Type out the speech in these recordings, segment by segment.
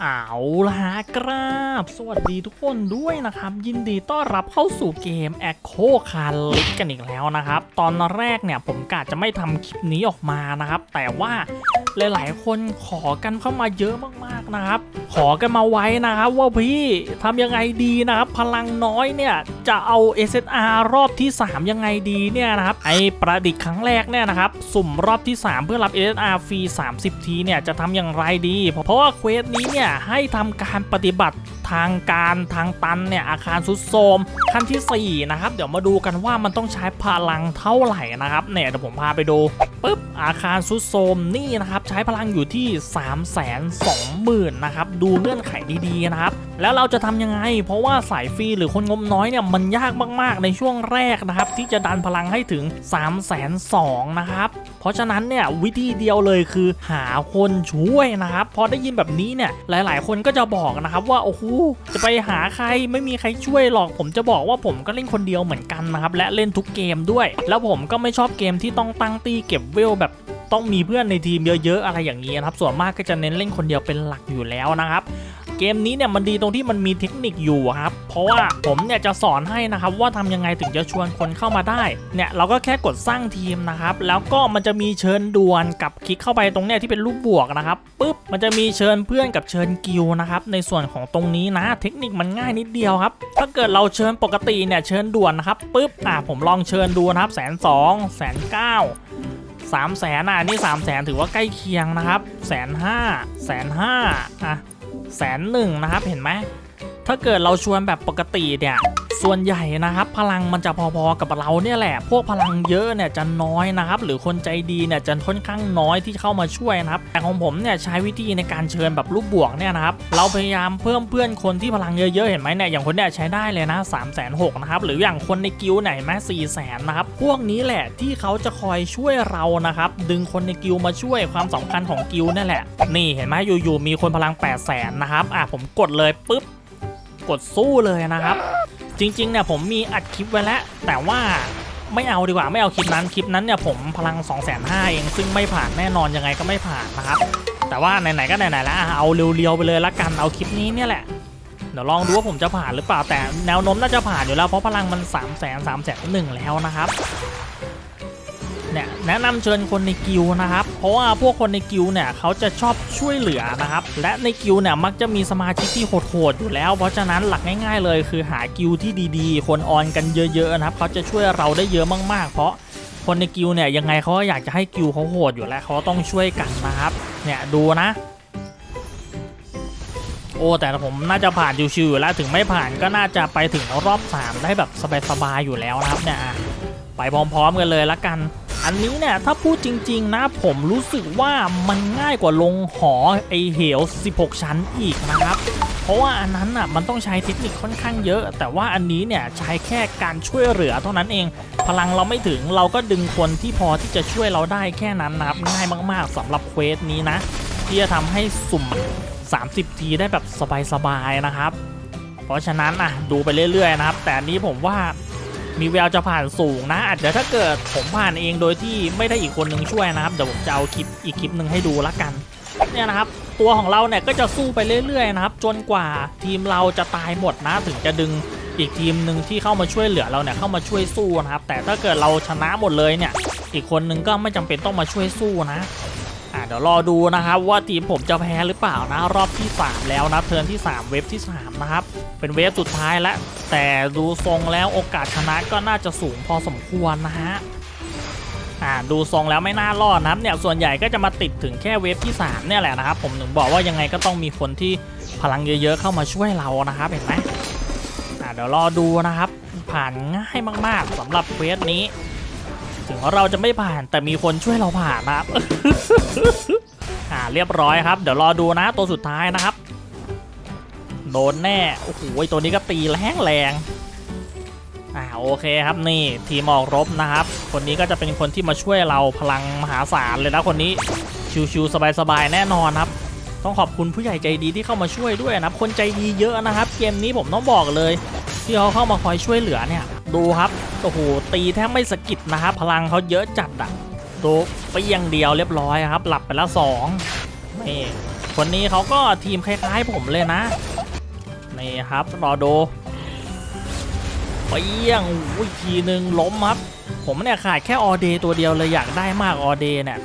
เอาล่ะครับสวัสดีทุกคนด้วยนะครับ ยินดีต้อนรับเข้าสู่เกม Echo c a r l i กันอีกแล้วนะครับ ตอนแรกเนี่ยผมกะจะไม่ทำคลิปนี้ออกมานะครับ แต่ว่าหลายๆ คนขอกันเข้ามาเยอะมากๆนะครับ ขอกันมาไว้นะครับ ว่าพี่ทำยังไงดีนะครับ พลังน้อยเนี่ย จะเอา SSR รอบที่ 3 ยังไงดีเนี่ยนะครับไอประดิษฐ์ครั้งแรกเนี่ยนะครับ สุ่มรอบที่ 3 เพื่อรับ SSR ฟรี 30 ทีเนี่ยจะทำอย่างไรดี เพราะว่าเควสนี้เนี่ยให้ทำการปฏิบัติทางการทางตันเนี่ยอาคารสุดโทมขั้นทีสี่4นะครับเดี๋ยวมาดูกันว่ามันต้องใช้พลังเท่าไหร่นะครับเนี่ยเดี๋ยวผมพาไปดูปุ๊บอาคารสุดโทมนี่นะครับใช้พลังอยู่ที่3 2 0 0 0 0นะครับดูเงื่อนไขดีๆนะครับแล้วเราจะทำยังไง เพราะว่าสายฟรีหรือคนงบน้อยเนี่ยมันยากมากๆในช่วงแรกนะครับที่จะดันพลังให้ถึง 3 2 0 0 0นะครับ ราะฉะนั้นเนี่ยวิธีเดียวเลยคือหาคนช่วยนะครับพอได้ยินแบบนี้เนี่ยหลาย ๆ คนก็จะบอกนะครับว่าโอ้โหจะไปหาใครไม่มีใครช่วยหรอก ผมจะบอกว่าผมก็เล่นคนเดียวเหมือนกันนะครับและเล่นทุกเกมด้วย แล้วผมก็ไม่ชอบเกมที่ต้องตั้งตีเก็บเวลแบบต้องมีเพื่อนในทีมเยอะ ๆ อะไรอย่างนี้นะครับ ส่วนมากก็จะเน้นเล่นคนเดียวเป็นหลักอยู่แล้วนะครับ เกมนี้เนี่ยมันดีตรงที่มันมีเทคนิคอยู่ครับ เพราะว่าผมเนี่ยจะสอนให้นะครับว่าทำยังไงถึงจะชวนคนเข้ามาได้ เนี่ยเราก็แค่กดสร้างทีมนะครับ แล้วก็มันจะมีเชิญด่วนกับคลิกเข้าไปตรงเนี้ยที่เป็นรูปบวกนะครับปุ๊บมันจะมีเชิญเพื่อนกับเชิญกิลนะครับในส่วนของตรงนี้นะ เทคนิคมันง่ายนิดเดียวครับ ถ้าเกิดเราเชิญปกติเนี่ยเชิญด่วนนะครับปุ๊บอ่าผมลองเชิญดูนะครับแสนสองแสนเก้าสามแสนอะนี่สามแสนถือว่าใกล้เคียงนะครับแสนห้าแสนห้าอะ แสนหนึ่งนะครับเห็นไหมถ้าเกิดเราชวนแบบปกติเนี่ย ส่วนใหญ่นะครับพลังมันจะพอๆกับเราเนี่ยแหละ พวกพลังเยอะเนี่ยจะน้อยนะครับ หรือคนใจดีเนี่ยจะค่อนข้างน้อยที่เข้ามาช่วยนะครับ แต่ของผมเนี่ยใช้วิธีในการเชิญแบบรูปบวกเนี่ยนะครับ เราพยายามเพิ่มเพื่อนคนที่พลังเยอะๆเห็นไหมเนี่ยอย่างคนเนี่ยใช้ได้เลยนะ3ามแสนหนะครับ หรืออย่างคนในกิลไหนแม้สี่แสนนะครับ พวกนี้แหละที่เขาจะคอยช่วยเรานะครับ ดึงคนในกิลมาช่วยความสำคัญของกิลนั่นแหละ นี่เห็นไหมอยู่ๆมีคนพลัง8 0 0แสนนะครับ อะผมกดเลยปุ๊บ กดสู้เลยนะครับ จริงๆเนี่ยผมมีอัดคลิปไว้แล้ว แต่ว่าไม่เอาดีกว่าไม่เอาคลิปนั้นคลิปนั้นเนี่ยผมพลัง 2 5 0 0 0เองซึ่งไม่ผ่านแน่นอนยังไงก็ไม่ผ่านนะครับ แต่ว่าไหนๆก็ไหนๆแล้วเอาเรียวๆไปเลยละกันเอาคลิปนี้เนี่ยแหละเดี๋ยวลองดูว่าผมจะผ่านหรือเปล่าแต่แนวโน้มน่าจะผ่านอยู่แล้วเพราะพลังมัน 3 0 0 0 0 0 3 0 0 0 0แล้วนะครับ เนี่ยแนะนำเชิญคนในกิลนะครับ เพราะว่าพวกคนในกิลเนี่ยเขาจะชอบช่วยเหลือนะครับ และในกิลเนี่ยมักจะมีสมาชิกที่โหดๆอยู่แล้ว เพราะฉะนั้นหลักง่ายๆ เลยคือหากิลที่ดีๆ คนออนกันเยอะๆนะครับเขาจะช่วยเราได้เยอะมากๆ เพราะคนในกิลเนี่ยยังไงเขาอยากจะให้กิลเขาโหดอยู่แล้วเขาต้องช่วยกันนะครับ เนี่ยดูนะโอ้แต่ผมน่าจะผ่านชิวๆอยู่แล้วถึงไม่ผ่านก็น่าจะไปถึงรอบ 3 ได้แบบสบายๆอยู่แล้วนะครับเนี่ยไปพร้อมๆกันเลยละกัน อันนี้เนี่ยถ้าพูดจริง ๆ นะผมรู้สึกว่ามันง่ายกว่าลงหอไอเหว 16 ชั้นอีกนะครับเพราะว่าอันนั้นอะมันต้องใช้เทคนิคค่อนข้างเยอะ แต่ว่าอันนี้เนี่ยใช้แค่การช่วยเหลือเท่านั้นเอง พลังเราไม่ถึงเราก็ดึงคนที่พอที่จะช่วยเราได้แค่นั้นนะครับง่ายมากๆสำหรับเควสนี้นะ ที่จะทำให้สุ่ม 30 ทีได้แบบสบายๆนะครับ เพราะฉะนั้นอะดูไปเรื่อยๆนะครับ แต่อันนี้ผมว่า มีแววจะผ่านสูงนะอาจจะถ้าเกิดผมผ่านเองโดยที่ไม่ได้อีกคนหนึ่งช่วยนะครับเดี๋ยวผมจะเอาคลิปอีกคลิปหนึ่งให้ดูละกันเนี่ยนะครับตัวของเราเนี่ยก็จะสู้ไปเรื่อยๆนะครับจนกว่าทีมเราจะตายหมดนะถึงจะดึงอีกทีมหนึ่งที่เข้ามาช่วยเหลือเราเนี่ยเข้ามาช่วยสู้นะครับ แต่ถ้าเกิดเราชนะหมดเลยเนี่ย อีกคนหนึ่งก็ไม่จำเป็นต้องมาช่วยสู้นะ อะเดี๋ยวรอดูนะครับว่าทีมผมจะแพ้หรือเปล่านะ รอบที่ 3 แล้วนะเทิร์นที่ 3 เวฟที่ 3 นะครับ เป็นเวฟสุดท้ายแล้วแต่ดูทรงแล้วโอกาสชนะก็น่าจะสูงพอสมควรนะฮะอ่าดูทรงแล้วไม่น่ารอดนะครับเนี่ยส่วนใหญ่ก็จะมาติดถึงแค่เวฟที่ 3 เนี่ยแหละนะครับ ผมถึงบอกว่ายังไงก็ต้องมีคนที่พลังเยอะๆเข้ามาช่วยเรานะครับเห็นไหมอ่าเดี๋ยวรอดูนะครับ ผ่านง่ายมากๆสำหรับเวฟนี้ ถึงเราจะไม่ผ่านแต่มีคนช่วยเราผ่านนะครับอ่าเรียบร้อยครับ เดี๋ยวรอดูนะตัวสุดท้ายนะครับ โดนแน่ โอ้โหตัวนี้ก็ตีแรงแรงอ่าโอเคครับนี่ทีมออกรบนะครับ คนนี้ก็จะเป็นคนที่มาช่วยเราพลังมหาศาลเลยนะคนนี้ชิวๆสบายๆแน่นอนครับ ต้องขอบคุณผู้ใหญ่ใจดีที่เข้ามาช่วยด้วยนะครับคนใจดีเยอะนะครับ เกมนี้ผมต้องบอกเลย ที่เขาเข้ามาคอยช่วยเหลือเนี่ย ดูครับ โอ้โหตีแทบไม่สะกิดนะครับพลังเขาเยอะจัดอะดูไปย่างเดียวเรียบร้อยครับ หลับไปแล้วสองนี่คนนี้เขาก็ทีมคล้ายๆผมเลยนะนี่ครับรอดูเปี้ยงอุ้ยทีหนึ่งล้มครับ ผมเนี่ยขาดแค่ออเดย์ตัวเดียวเลยอยากได้มากออเดย์เนี่ย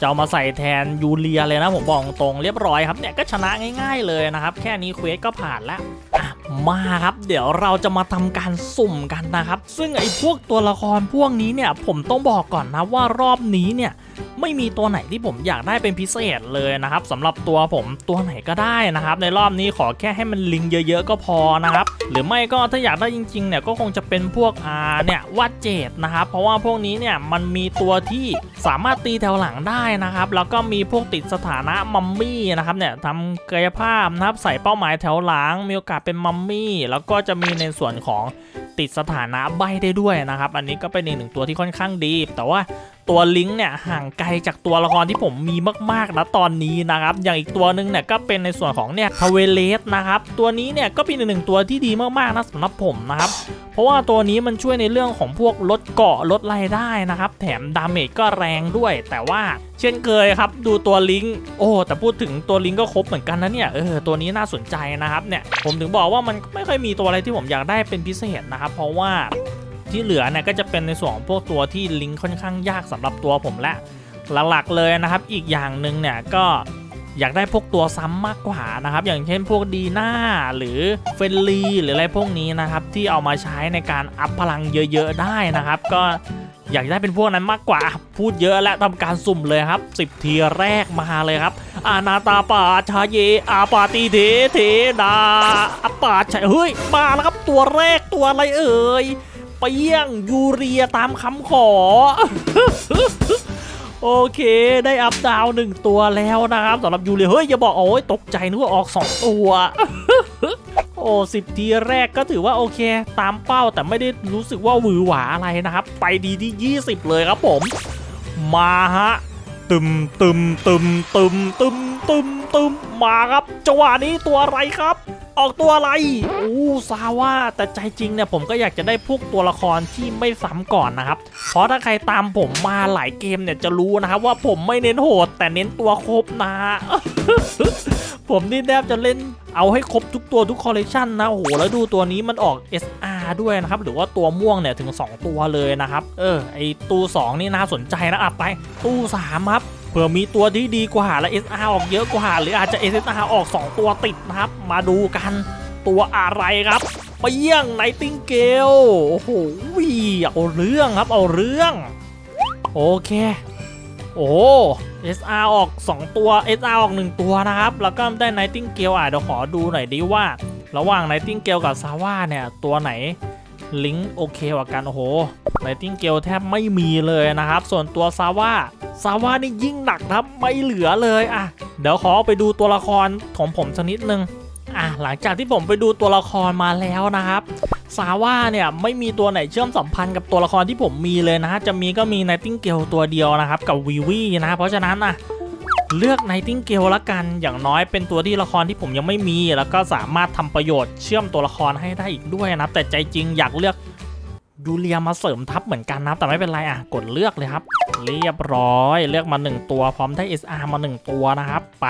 จะเอามาใส่แทนยูเลียเลยนะผมบอกตรงเรียบร้อยครับเนี่ยก็ชนะง่าย ๆเลยนะครับ แค่นี้เควสก็ผ่านแล้วอะ มาครับ เดี๋ยวเราจะมาทำการสุ่มกันนะครับ ซึ่งไอ้พวกตัวละครพวกนี้เนี่ยผมต้องบอกก่อนนะว่ารอบนี้เนี่ย ไม่มีตัวไหนที่ผมอยากได้เป็นพิเศษเลยนะครับสำหรับตัวผมตัวไหนก็ได้นะครับในรอบนี้ขอแค่ให้มันลิงเยอะๆก็พอนะครับหรือไม่ก็ถ้าอยากได้จริงๆเนี่ยก็คงจะเป็นพวกอาเนี่ยวัดเจดนะครับเพราะว่าพวกนี้เนี่ยมันมีตัวที่สามารถตีแถวหลังได้นะครับแล้วก็มีพวกติดสถานะมัมมี่นะครับเนี่ยทำกายภาพนะครับใส่เป้าหมายแถวหลังมีโอกาสเป็นมัมมี่แล้วก็จะมีในส่วนของติดสถานะใบได้ด้วยนะครับ อันนี้ก็เป็นอีกหนึ่งตัวที่ค่อนข้างดี แต่ว่า ตัวลิงก์เนี่ยห่างไกลจากตัวละครที่ผมมีมากๆนะตอนนี้นะครับ อย่างอีกตัวหนึ่งเนี่ยก็เป็นในส่วนของเนี่ยทเวเลสนะครับ ตัวนี้เนี่ยก็เป็นอีกหนึ่งตัวที่ดีมากๆนะสำหรับผมนะครับ เพราะว่าตัวนี้มันช่วยในเรื่องของพวกลดเกาะลดรายได้นะครับ แถมดาเมจก็แรงด้วย แต่ว่าเช่นเคยครับ ดูตัวลิงก์โอ้แต่พูดถึงตัวลิงก์ก็ครบเหมือนกันนะเนี่ยเออตัวนี้น่าสนใจนะครับเนี่ยผมถึงบอกว่ามันไม่ค่อยมีตัวอะไรที่ผมอยากได้เป็นพิเศษนะครับเพราะว่า ที่เหลือเนี่ยก็จะเป็นในส่วนของพวกตัวที่ลิงก์ค่อนข้างยากสำหรับตัวผมและหลักๆเลยนะครับ อีกอย่างหนึ่งเนี่ยก็อยากได้พวกตัวซ้ำมากกว่านะครับ อย่างเช่นพวกดีน่าหรือเฟลลีหรืออะไรพวกนี้นะครับ ที่เอามาใช้ในการอัพพลังเยอะๆได้นะครับ ก็อยากได้เป็นพวกนั้นมากกว่าพูดเยอะและทำการสุ่มเลยครับ 10 ทีแรกมาเลยครับ อานาตาปาชาเยอาปาติเทเทดาอาปาชาเฮ้ยมาแล้วครับตัวแรกตัวอะไรเอ่ย เปี้ยง ยูเรียตามคำขอ โอเคได้อัพดาวหนึ่งตัวแล้วนะครับสำหรับยูเรียเฮ้ย อย่าบอก โอ้ยตกใจนึกว่าออก2ตัวโอ้สิบทีแรกก็ถือว่าโอเค ตามเป้าแต่ไม่ได้รู้สึกว่าหวือหวาอะไรนะครับ ไปดีที่ 20 เลยครับผม มาฮะ ตึมตึมตึมตึมตึมตึมตึมมาครับจังหวะนี้ตัวอะไรครับ ออกตัวอะไรอู้ซาว่าแต่ใจจริงเนี่ยผมก็อยากจะได้พวกตัวละครที่ไม่ซ้ำก่อนนะครับ เพราะถ้าใครตามผมมาหลายเกมเนี่ยจะรู้นะครับว่าผมไม่เน้นโหด แต่เน้นตัวครบนะผมนี่แทบจะเล่นเอาให้ครบทุกตัวทุกคอลเลคชันนะโอ้โหแล้วดูตัวนี้มันออก SR ด้วยนะครับ หรือว่าตัวม่วงเนี่ยถึง 2 ตัวเลยนะครับ เออ ไอตู้ 2 นี่น่าสนใจนะอะไป ตู้ 3 ครับ ผื่อมีตัวที่ดีกว่าและ SR ออกเยอะกว่า หรืออาจจะ SR ออก 2 ตัวติดนะครับ มาดูกันตัวอะไรครับเปี้ยงไนติงเกลโอ้โหเอาเรื่องครับเอาเรื่อง โอเค โอ้ SR ออก 2 ตัว SR ออก 1 ตัวนะครับ แล้วก็ได้ Nightingale อะเดี๋ยวขอดูหน่อยดิว่า ระหว่าง Nightingale กับ s a w a เนี่ยตัวไหนลิงก์โอเคกว่ากันโอ้โห Nightingale แทบไม่มีเลยนะครับ ส่วนตัว s a w a s a w a นี่ยิ่งหนักนะครับไม่เหลือเลยอะเดี๋ยวขอไปดูตัวละครของผมสักนิดนึงอะหลังจากที่ผมไปดูตัวละครมาแล้วนะครับซาว่าเนี่ยไม่มีตัวไหนเชื่อมสัมพันธ์กับตัวละครที่ผมมีเลยนะ จะมีก็มีไนติงเกลตัวเดียวนะครับ กับวีวีนะเพราะฉะนั้นอะเลือกไนติงเกลละกันอย่างน้อยเป็นตัวที่ละครที่ผมยังไม่มี แล้วก็สามารถทำประโยชน์เชื่อมตัวละครให้ได้อีกด้วยนะแต่ใจจริงอยากเลือก ยูเลียมาเสริมทัพเหมือนกันนะแต่ไม่เป็นไรอะกดเลือกเลยครับ เรียบร้อยเลือกมา 1 ตัวพร้อมได้ SR มา 1 ตัวนะครับไป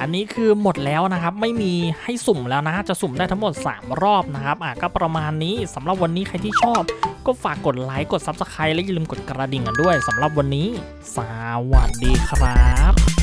อันนี้คือหมดแล้วนะครับไม่มีให้สุ่มแล้วนะ จะสุ่มได้ทั้งหมด 3 รอบนะครับอะก็ประมาณนี้สำหรับวันนี้ใครที่ชอบ ก็ฝากกดไลค์กด Subscribe และอย่าลืมกดกระดิ่งกันด้วยสำหรับวันนี้ สวัสดีครับ